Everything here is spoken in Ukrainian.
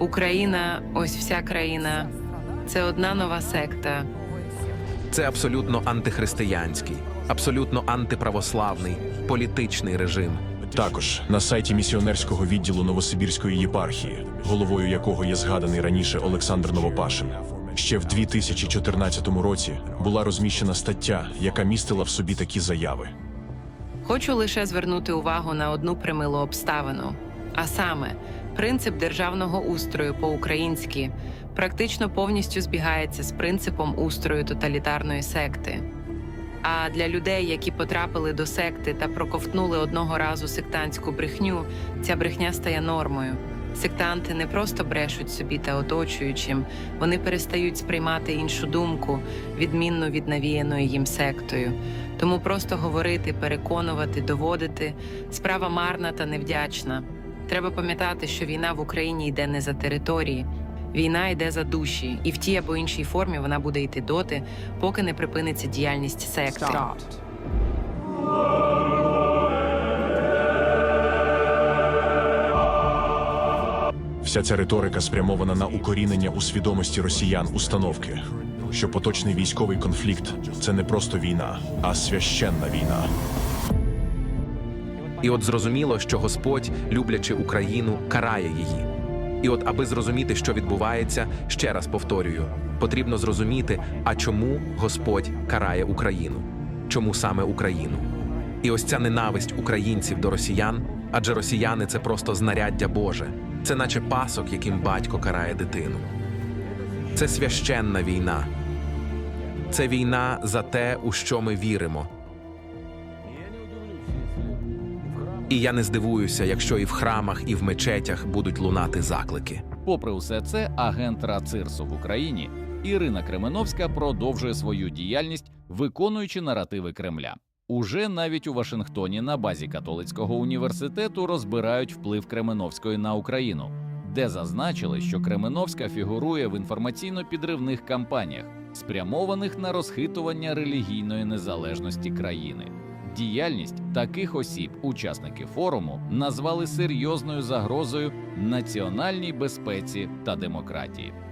Україна, ось вся країна. Це одна нова секта. Це абсолютно антихристиянський, абсолютно антиправославний політичний режим. Також на сайті місіонерського відділу Новосибірської єпархії, головою якого є згаданий раніше Олександр Новопашин. Ще в 2014 році була розміщена стаття, яка містила в собі такі заяви. Хочу лише звернути увагу на одну примилу обставину, а саме, принцип державного устрою по-українськи практично повністю збігається з принципом устрою тоталітарної секти. А для людей, які потрапили до секти та проковтнули одного разу сектантську брехню, ця брехня стає нормою. Сектанти не просто брешуть собі та оточуючим, вони перестають сприймати іншу думку, відмінну від навіяної їм сектою. Тому просто говорити, переконувати, доводити справа марна та невдячна. Треба пам'ятати, що війна в Україні йде не за території, війна йде за душі, і в тій або іншій формі вона буде йти доти, поки не припиниться діяльність секти. Вся ця риторика спрямована на укорінення у свідомості росіян установки, що поточний військовий конфлікт це не просто війна, а священна війна. І от зрозуміло, що Господь, люблячи Україну, карає її. І от, аби зрозуміти, що відбувається, ще раз повторюю: потрібно зрозуміти, а чому Господь карає Україну, чому саме Україну. І ось ця ненависть українців до росіян, адже росіяни це просто знаряддя Боже, це наче пасок, яким батько карає дитину. Це священна війна. Це війна за те, у що ми віримо. І я не здивуюся, якщо і в храмах, і в мечетях будуть лунати заклики. Попри все це, агент РАЦИРСу в Україні Ірина Кременовська продовжує свою діяльність, виконуючи наративи Кремля. Уже навіть у Вашингтоні на базі католицького університету розбирають вплив Кременовської на Україну, де зазначили, що Кременовська фігурує в інформаційно-підривних кампаніях, спрямованих на розхитування релігійної незалежності країни. Діяльність таких осіб, учасники форуму, назвали серйозною загрозою національній безпеці та демократії.